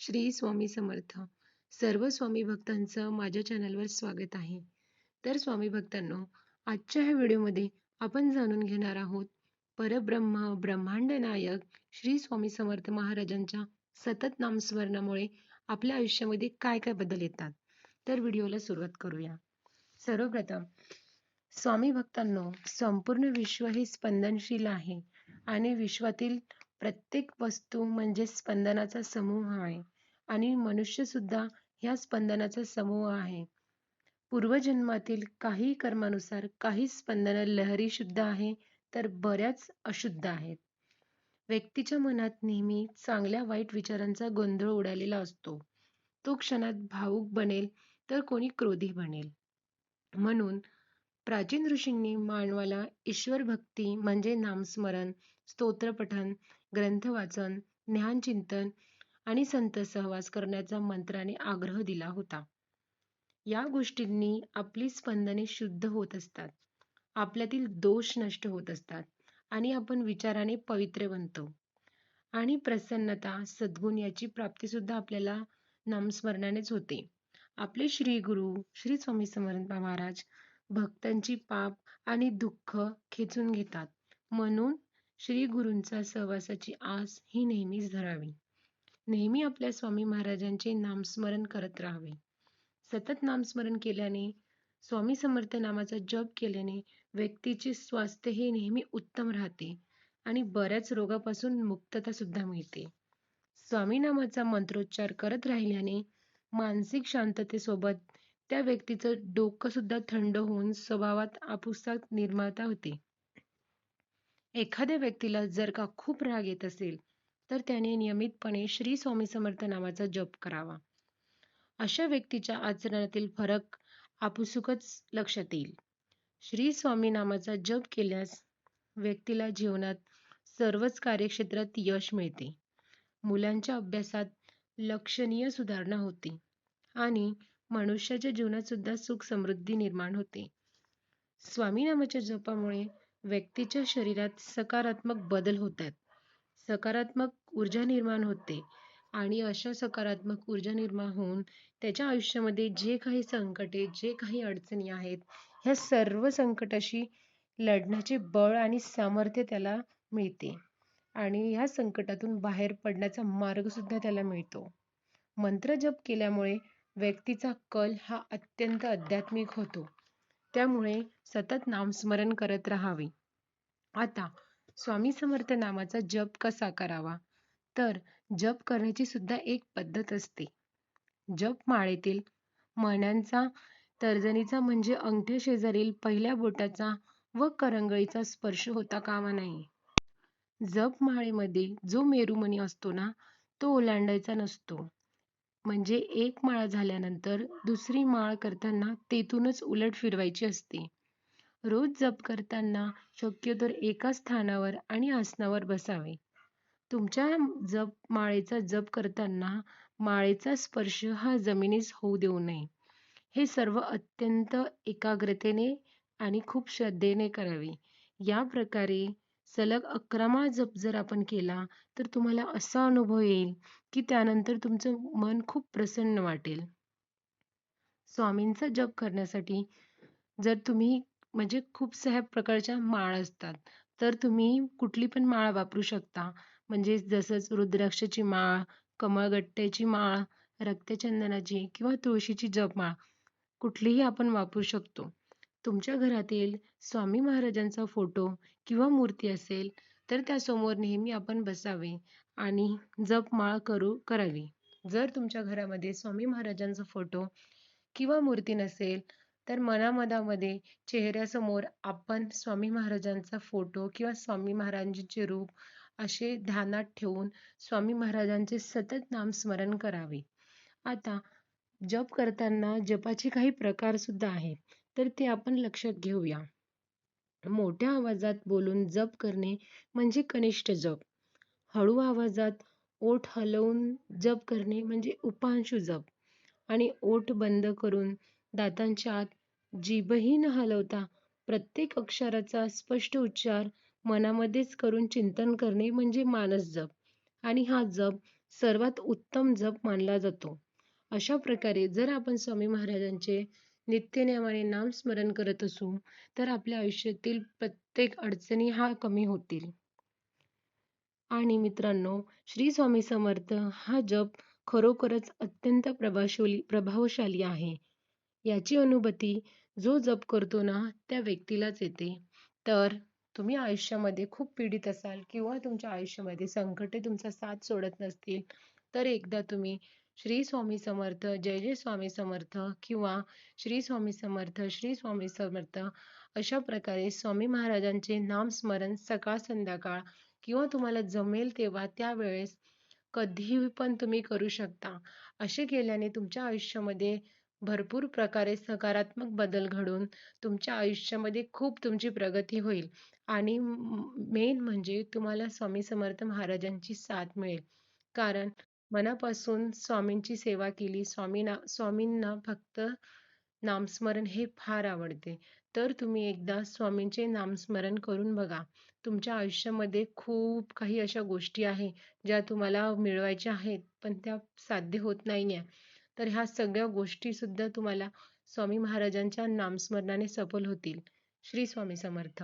श्री स्वामी समर्थ. सर्व स्वामी भक्तांचं माझ्या चॅनलवर स्वागत आहे. तर स्वामी भक्तांनो आजच्या ह्या व्हिडिओमध्ये आपण जाणून घेणार आहोत परब्रह्म ब्रह्मांड नायक श्री स्वामी समर्थ महाराजांच्या सतत नामस्मरणामुळे आपल्या आयुष्यामध्ये काय काय बदल येतात. तर व्हिडिओला सुरुवात करूया. सर्वप्रथम स्वामी भक्तांनो संपूर्ण विश्व हे स्पंदनशील आहे आणि विश्वातील प्रत्येक वस्तू म्हणजे स्पंदनाचा समूह आहे आणि मनुष्य सुद्धा ह्या स्पंदनाचा समूह आहे. पूर्वजन्मातील काही कर्मानुसार काही स्पंदन लहरी शुद्ध आहे तर बऱ्याच अशुद्ध आहेत. व्यक्तीच्या मनात नेहमी चांगल्या वाईट विचारांचा गोंधळ उडालेला असतो. तो क्षणात भावुक बनेल तर कोणी क्रोधी बनेल. म्हणून प्राचीन ऋषींनी मानवाला ईश्वर भक्ती म्हणजे नामस्मरण स्तोत्रपठन ग्रंथ वाचन ज्ञानचिंतन आणि संत सहवास करण्याचा मंत्राने आग्रह दिला होता. या गोष्टींनी आपली स्पंदने शुद्ध होत असतात. आपल्यातील दोष नष्ट होत असतात आणि आपण विचाराने पवित्र बनतो. आणि प्रसन्नता सद्गुण याची प्राप्ती सुद्धा आपल्याला नामस्मरणानेच होते. आपले श्री गुरु श्री स्वामी समर्थ महाराज भक्तांची पाप आणि दुःख खेचून घेतात. म्हणून श्री गुरूंचा सहवासाची आस ही नेहमीच धरावी. नेहमी आपल्या स्वामी महाराजांचे नामस्मरण करत राहावे. सतत नामस्मरण केल्याने स्वामी समर्थ नामाचा जप केल्याने व्यक्तीचे स्वास्थ्य हे नेहमी उत्तम राहते आणि बऱ्याच रोगापासून मुक्तता सुद्धा मिळते. स्वामी नामाचा मंत्रोच्चार करत राहिल्याने मानसिक शांततेसोबत त्या व्यक्तीचं डोकं सुद्धा थंड होऊन स्वभावात आपुसात निर्माता होते. एखाद्या व्यक्तीला जर का खूप राग येत असेल तर त्याने नियमितपणे श्री स्वामी समर्थ नावाचा जप करावा. अशा व्यक्तीच्या आचरणातील फरक आपुसुकच लक्षात येईल. श्री स्वामी नामाचा जप केल्यास व्यक्तीला जीवनात सर्वच कार्यक्षेत्रात यश मिळते. मुलांच्या अभ्यासात लक्षणीय सुधारणा होते आणि मनुष्याच्या जीवनात सुद्धा सुख समृद्धी निर्माण होते. स्वामी नामाच्या जपामुळे व्यक्तीच्या शरीरात सकारात्मक बदल होतात. सकारात्मक ऊर्जा निर्माण होते आणि अशा सकारात्मक ऊर्जा निर्माण होऊन त्याच्या आयुष्यामध्ये जे काही संकटे जे काही अडचणी आहेत ह्या सर्व संकटाशी लढण्याचे बळ आणि सामर्थ्य त्याला मिळते आणि ह्या संकटातून बाहेर पडण्याचा मार्ग सुद्धा त्याला मिळतो. मंत्र जप केल्यामुळे व्यक्तीचा कल हा अत्यंत आध्यात्मिक होतो. त्यामुळे सतत नामस्मरण करत राहावे. आता स्वामी समर्थ नामाचा जप कसा करावा? तर जप करण्याची सुद्धा एक पद्धत असते. जप माळेतील मण्यांचा तर्जनीचा म्हणजे अंगठ्या शेजारील पहिल्या बोटाचा व करंगळीचा स्पर्श होता कामा नये. जप माळेमध्ये जो मेरुमणी असतो ना तो ओलांडायचा नसतो. म्हणजे एक माळ झाल्यानंतर दुसरी माळ करताना तेथूनच उलट फिरवायची असते. रोज जप करताना शक्यतो एका स्थानावर आणि आसनावर बसावे. तुमच्या जप माळेचा जप करताना माळेचा स्पर्श हा जमिनीस होऊ देऊ नये. हे सर्व अत्यंत एकाग्रतेने आणि खूप श्रद्धेने करावे. या प्रकारे सलग अकरा जप जर आपण केला तर तुम्हाला असा अनुभव येईल की त्यानंतर तुमचं मन खूप प्रसन्न वाटेल. स्वामींचा जप करण्यासाठी जर तुम्ही म्हणजे खूप साऱ्या प्रकारच्या माळ असतात तर तुम्ही कुठली पण माळ वापरू शकता. म्हणजे जसंच रुद्राक्षाची माळ कमळगट्ट्याची माळ रक्तचंदनाची किंवा तुळशीची जपमाळ कुठलीही आपण वापरू शकतो. तुमच्या घरातील स्वामी महाराजांचा फोटो किंवा मूर्ती असेल तर त्यासमोर नेहमी आपण बसावे आणि जपमाळ करू करावी. जर तुमच्या घरामध्ये स्वामी महाराजांचा फोटो किंवा मूर्ती नसेल तर मनामनामध्ये चेहऱ्यासमोर आपण स्वामी महाराजांचा फोटो किंवा स्वामी महाराजांचे रूप असे ध्यानात ठेवून स्वामी महाराजांचे सतत नामस्मरण करावे. आता जप करताना जपाचे काही प्रकार सुद्धा आहेत. तर ते आपण लक्षात घेऊया. मोठ्या आवाजात बोलून जप करणे म्हणजे कनिष्ठ जप. हळू आवाजात ओठ हलवून जप करणे म्हणजे उपांशू जप. आणि ओठ बंद करून दातांच्या आत जीभही न हलवता प्रत्येक अक्षराचा स्पष्ट उच्चार मनामध्येच करून चिंतन करणे म्हणजे मानस जप. आणि हा जप सर्वात उत्तम जप मानला जातो. अशा प्रकारे जर आपण स्वामी महाराजांचे नित्यनेमाने नामस्मरण करत असू तर आपल्या आयुष्यातील प्रत्येक अडचणी हा कमी होतील. आणि मित्रांनो श्री स्वामी समर्थ हा जप खरोखरच अत्यंत प्रभावशाली प्रभावशाली आहे. याची अनुभूती जो जप करतो ना त्या व्यक्तीलाच येते. तर तुम्ही आयुष्यामध्ये खूप पीडित असाल किंवा तुमच्या आयुष्यामध्ये संकटे तुमचा साथ सोडत नसतील तर एकदा तुम्ही श्री स्वामी समर्थ जय जय स्वामी समर्थ किंवा श्री स्वामी समर्थ श्री स्वामी समर्थ अशा प्रकारे स्वामी महाराजांचे नामस्मरण सकाळ संध्याकाळ किंवा तुम्हाला जमेल तेव्हा त्यावेळेस कधीही पण तुम्ही करू शकता. असे केल्याने तुमच्या आयुष्यामध्ये भरपूर प्रकारे सकारात्मक बदल घडून तुमच्या आयुष्यामध्ये खूप तुमची प्रगती होईल. आणि मेन म्हणजे तुम्हाला स्वामी समर्थ महाराजांची साथ मिळेल. कारण मनापासून स्वामींची सेवा केली. स्वामींना स्वामींना फक्त नामस्मरण हे फार आवडते. तर तुम्ही एकदा स्वामींचे नामस्मरण करून बघा. तुमच्या आयुष्यामध्ये खूप काही अशा गोष्टी आहे ज्या तुम्हाला मिळवायच्या आहेत पण त्या साध्य होत नाही आहे तर ह्या सगळ्या गोष्टीसुद्धा तुम्हाला स्वामी महाराजांच्या नामस्मरणाने सफल होतील. श्री स्वामी समर्थ.